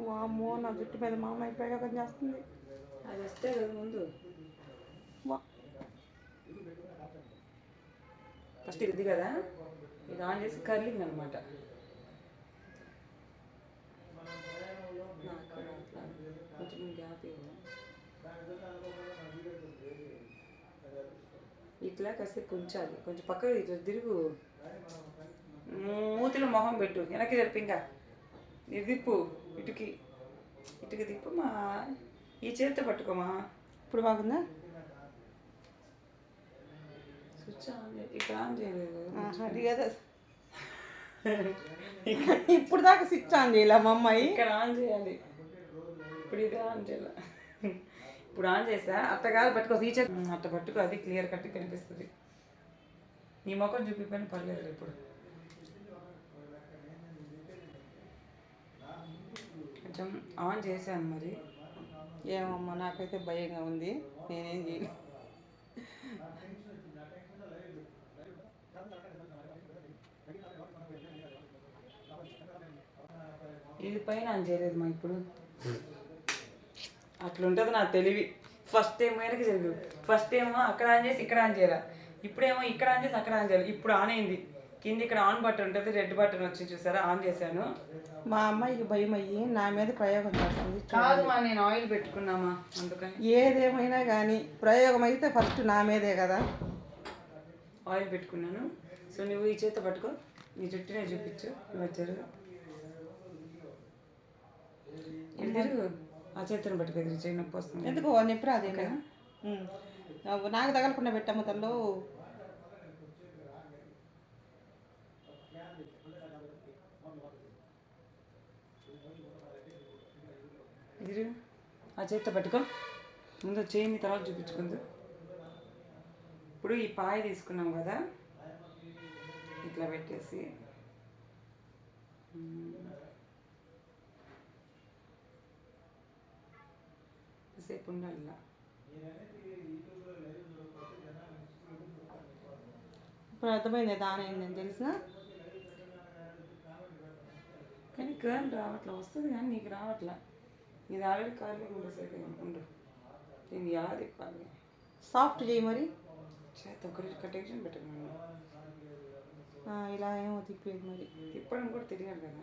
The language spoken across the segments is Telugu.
వామ్మో నా జుట్టు మీద మా అమ్మాయి ప్రయోగం చేస్తుంది. అది వస్తే కదా ముందు. వా. ఫస్ట్ ఇది కదా? ఇది ఆన్ చేసి కర్లింగ్ అనమాట కొంచెం గ్యాప్ ఇవ్వు. ఇట్లా కాసేపు ఉంచాలి. కొంచెం పక్కకు ఇట్లా తిరుగు. మూతిలో మొహం పెట్టు. వెనక్కి జరిపి ఇంకా. తిప్పు. ఇటుకి ఇటుకి తిప్పు మా ఈ చేతితో పట్టుకోమా ఇప్పుడు బాగుందా? స్విచ్ ఆన్ ఇక్కడ ఆన్ చేయలేదు. అది కదా. ఇప్పుడు దాకా స్విచ్ ఆన్ చేయలే మా అమ్మాయి. ఇక్కడ ఆన్ చేయాలి. ఇప్పుడు ఇది ఆన్ చేయాలి. ఇప్పుడు ఆన్ చేసా అట్ట కాదు పట్టుకో ఈ చేతి అట్ట పట్టుకో అది క్లియర్ కట్ కనిపిస్తుంది. నీ ముఖం చూపిపోయిన పర్లేదు ఇప్పుడు. కొంచెం ఆన్ చేశాను మరి. ఏమమ్మా నాకైతే భయంగా ఉంది. నేనేం చేయను ఇది పైన ఆన్ చేయలేదు మా ఇప్పుడు. అట్లుంటుంది నా తెలివి. ఫస్ట్ టైం వెనక్కి జరుగు ఫస్ట్ ఏమో అక్కడ ఆన్ చేసి ఇక్కడ ఆన్ చేయాలి ఇప్పుడేమో ఇక్కడ ఆన్ చేసి అక్కడ ఆన్ చేయాలి. ఇప్పుడు ఆన్ అయింది. కింద ఇక్కడ ఆన్ బటన్ ఉంటుంది రెడ్ బటన్ వచ్చింది చూసారా? ఆన్ చేశాను. మా అమ్మాయికి భయం అయ్యి నా మీద ప్రయోగం చేస్తుంది కాదు మా నేను ఆయిల్ పెట్టుకున్నామా? అందుకని. ఏదేమైనా కానీ ప్రయోగం అయితే ఫస్ట్ నా మీదే కదా. ఆయిల్ పెట్టుకున్నాను. సో నువ్వు ఈ చేత పట్టుకో. నీ చుట్టూనే చూపించు. వచ్చారు తిరుగు ఆ చేతిని పట్టుకో ఇది చేయి నొప్పి వస్తుంది. ఎందుకు? నొప్పి రాదు ఏమైనా? ఉమ్. నాకు- నాకు తగలకుండా పెట్టమ్మ తల్లు. ఇది ఆ చేత్తో పట్టుకో. ముందు చేయిని తర్వాత చూపించుకుందు. ఇప్పుడు ఈ పాయ తీసుకున్నాం కదా ఇట్లా పెట్టేసి. సేపు ఉండాలి ఇలా. ఇప్పుడు అర్థమైంది? దాని అయిందని తెలుసా కానీ కర్న్ రావట్లా వస్తుంది కానీ నీకు రావట్లా. ఇది ఆల్రెడీ కార్లో ఉండేసరికి ఉండు దీన్ని ఎలా తిప్పాలి? సాఫ్ట్ చేయి మరి. చేత ఒక టెన్షన్ పెట్టను ఆ, ఇలా ఏమో తిప్పేది మరి. తిప్పడం కూడా తెలియాలి కదా.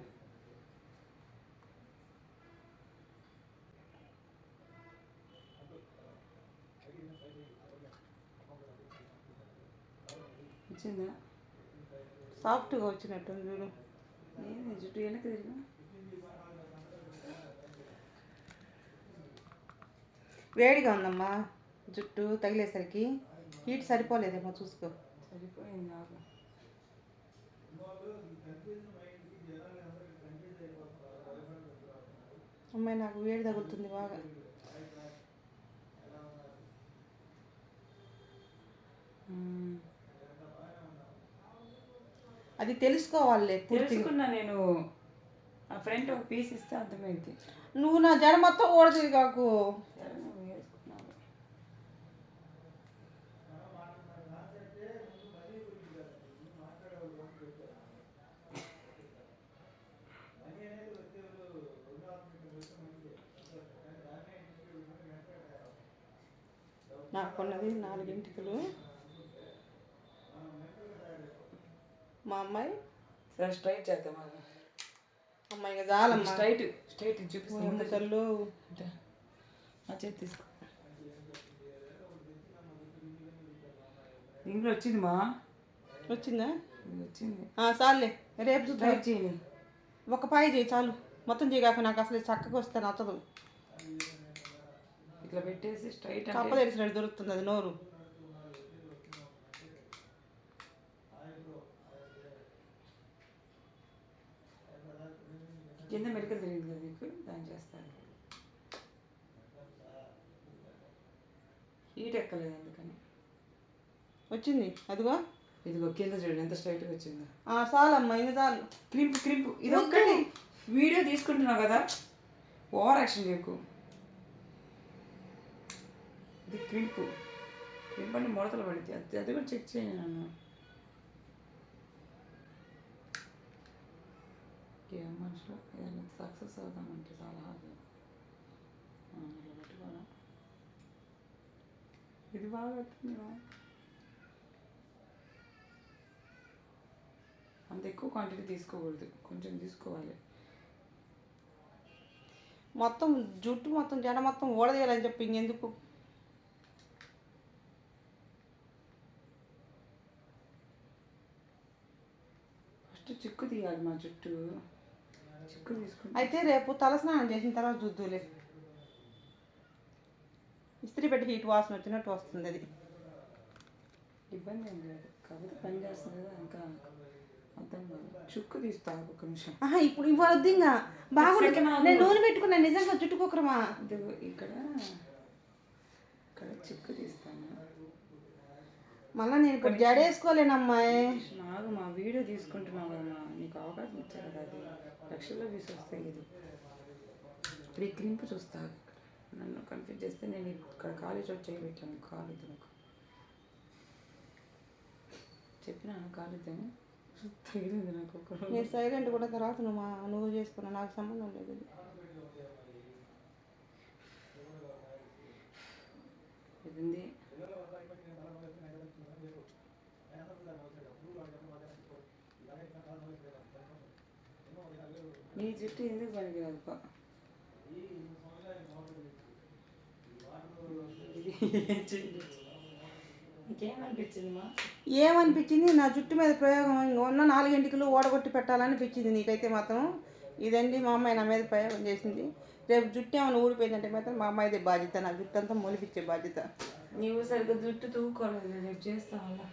వచ్చిందా? సాఫ్ట్గా వచ్చినట్టు చూడు. వేడిగా ఉందమ్మా. జుట్టు తగిలేసరికి హీట్ సరిపోలేదేమో చూసుకో. సరిపోయింది? నాకు అమ్మాయి నాకు వేడి తగులుతుంది బాగా. మ్మ్. అది తెలుసుకోవాలి పూర్తిగా. తెలుసుకున్నా నేను ఆ ఫ్రంట్ ఒక పీస్ ఇస్తే అర్థమైంది నువ్వు నా జడ మొత్తం ఓడదు కాకు. నాకున్నది నాలుగింటికలు. మా అమ్మాయి? సరే స్ట్రైట్ చేద్దాం అమ్మాయి ఇంకా చాలమ్మా. స్ట్రైట్ స్ట్రైట్ చూపిస్తాను అంటే ఆ చేతి తీసుకో. ఇంట్లో వచ్చింది మా. వచ్చిందా? వచ్చింది. ఆ, చాలులే. రేపు చూద్దాం. చేయండి ఒక పాయి చేయి చాలు. మొత్తం చేయగాక నాకు అసలు చక్కగా వస్తే నచ్చదు. ఇట్లా పెట్టేసి స్ట్రైట్ కప్ప అంటే తెరిచినట్టు దొరుకుతుంది అది నోరు. కింద మెడికల్ తెలియదు కదా మీకు? దాన్ని చేస్తాను హీట్ ఎక్కలేదు అందుకని. వచ్చింది. అదిగో. ఇదిగో కింద చూడండి ఎంత స్ట్రైట్గా వచ్చిందో. ఆ, చాలమ్మా ఇంకా చాలు. Crimp crimp. ఇది ఒక్కటి వీడియో తీసుకుంటున్నావు కదా? ఓవర్ యాక్షన్ చేయకు. ఇది క్రింప్. క్రింప్ అంటే ముడతలు పడితే అది అది కూడా చెక్ చేయండి నన్ను. ఏం మనుషులు ఏదైనా సక్సెస్ అవుదామంటే చాలా హార్డ్ ఇది బాగా వస్తుంది అంత ఎక్కువ క్వాంటిటీ తీసుకోకూడదు. కొంచెం తీసుకోవాలి. మొత్తం జుట్టు మొత్తం జడ మొత్తం ఊడదీయాలని చెప్పి ఇంకెందుకు? ఫస్ట్ చిక్కు తీయాలి మా జుట్టు. అయితే రేపు తలస్నానం చేసిన తర్వాత చూద్దులే ఇస్త్రీ పెట్టి హీట్ వాసన వచ్చినట్టు వస్తుంది అది. ఇబ్బంది ఏం లేదు. కాకపోతే పని చేస్తుంది కదా ఇంకా చుక్కు తీస్తా ఒక నిమిషం. ఆహా ఇప్పుడు ఇవ్వద్దు ఇంకా. బాగా Second half. నేను నూనె పెట్టుకున్నా నిజంగా జుట్టుకోకరమా ఇదిగో ఇక్కడ ఇక్కడ చిక్కు తీస్తాను. మళ్ళీ నేను ఇప్పుడు జడేసుకోలేనమ్మాయి. నాకు మా వీడియో తీసుకుంటున్నావు కదా నీకు అవకాశం ఇచ్చారు కదా అది. లక్షల్లో వ్యూస్ వస్తాయి ఇది. ఇప్పుడు చూస్తా. నన్ను కన్ఫ్యూజ్ చేస్తే నేను ఇక్కడ కాలేజ్ వచ్చి చేయబెట్టాను కాలు నాకు చెప్పినాను కాలేదని తగిలింది నాకు ఒక సైలెంట్ కూడా తర్వాత నువ్వు మా నువ్వు చేసుకున్నా నాకు సంబంధం లేదు. ఇది నీ జుట్టు ఎందుకు పనికిరాదు పా ఏమనిపించింది? నా జుట్టు మీద ప్రయోగం ఉన్న నాలుగింటికలు ఓడగొట్టి పెట్టాలనిపించింది నీకైతే మాత్రం. ఇదండి మా అమ్మాయి నా మీద ప్రయోగం చేసింది. రేపు జుట్టు ఏమైనా ఊడిపోయిందంటే మాత్రం మా అమ్మాయిదే బాధ్యత. నా జుట్టు అంతా మొలిపించే బాధ్యత. నీవు సరిగ్గా జుట్టు తూకోలేదు. రేపు చేస్తావా?